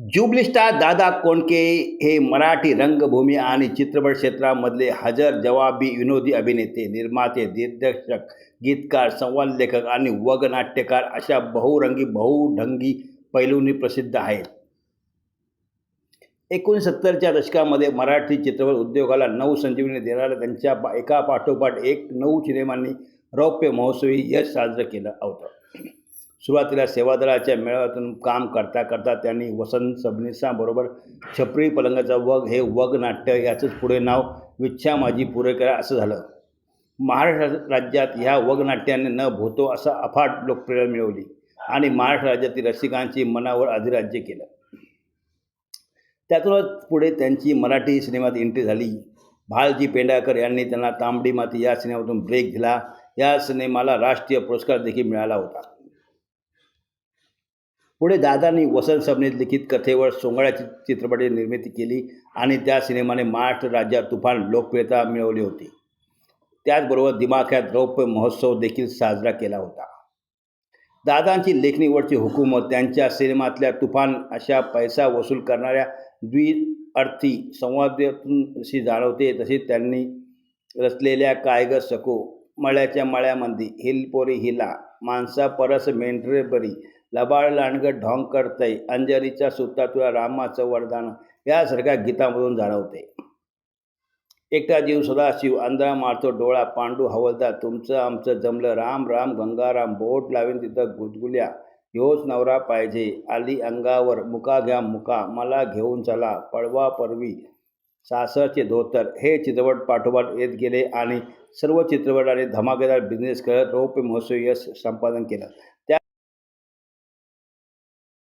Jubilee Dada Kondke हे मराठी रंगभूमी आणि चित्रपट क्षेत्रामधले हजर जवाबी विनोदी अभिनेते निर्माते दिग्दर्शक गीतकार संवाद लेखक आणि वगनाट्यकार अशा बहुरंगी बहुढंगी पैलूंनी प्रसिद्ध आहेत. एकोणसत्तरच्या दशकामध्ये मराठी चित्रपट उद्योगाला नऊ संजीवनी देणाऱ्या त्यांच्या एका पाठोपाठ एक नऊ सिनेमांनी रौप्य महोत्सवी यश साजरं केलं होतं. सुरुवातीला सेवादलाच्या मेळाव्यातून काम करता करता त्यांनी वसंत सबनीसांबरोबर छपरी पलंगाचा वग हे वग नाट्य याचंच पुढे नाव विच्छा माझी पुरेकर असं झालं. महाराष्ट्र राज्यात ह्या वग नाट्याने न भोतो असा अफाट लोकप्रियता मिळवली आणि महाराष्ट्र राज्यातील रसिकांची मनावर अधिराज्य केलं. त्यातूनच पुढे त्यांची मराठी सिनेमात एंट्री झाली. भालजी पेंडाकर यांनी त्यांना तांबडी माती या सिनेमातून ब्रेक दिला. या सिनेमाला राष्ट्रीय पुरस्कार देखील मिळाला होता. पुढे दादांनी वसंत सबनीत लिखित कथेवर सोंगळ्या चित्रपटाची निर्मिती केली आणि त्या सिनेमाने महाराष्ट्र राज्यात तुफान लोकप्रियता मिळवली होती. त्याचबरोबर दिमाख्यात रौप्य महोत्सव देखील साजरा केला होता. दादांची लेखणीवरची हुकूमत त्यांच्या सिनेमातल्या तुफान अशा पैसा वसूल करणाऱ्या द्विअर्थी संवादातून जशी जाणवते तशी त्यांनी रचलेल्या कायग सको मळ्याच्या मळ्यामध्ये हिलपोरी हिला माणसा परस मेंढरे लबाळ लांडगं ढोंग करतय. अंजरीच्या सुता तुला रामाचं वरदान यासारख्या गीतामधून जाणवते एकटा जीव सदाशिव आंधळा मारतो डोळा पांडू हवलदार तुमचं आमचं जमलं. राम राम गंगाराम बोट लावीन तिथं गुदगुल्या. ह्योच नवरा पाहिजे आली अंगावर मुका घ्या मुका मला घेऊन चला पळवा परवी सासरचे धोतर हे चित्रपट पाठोपाठ येत गेले आणि सर्व चित्रपटाने धमाकेदार बिझनेस करत रौप्य महोत्सव यश संपादन केलं.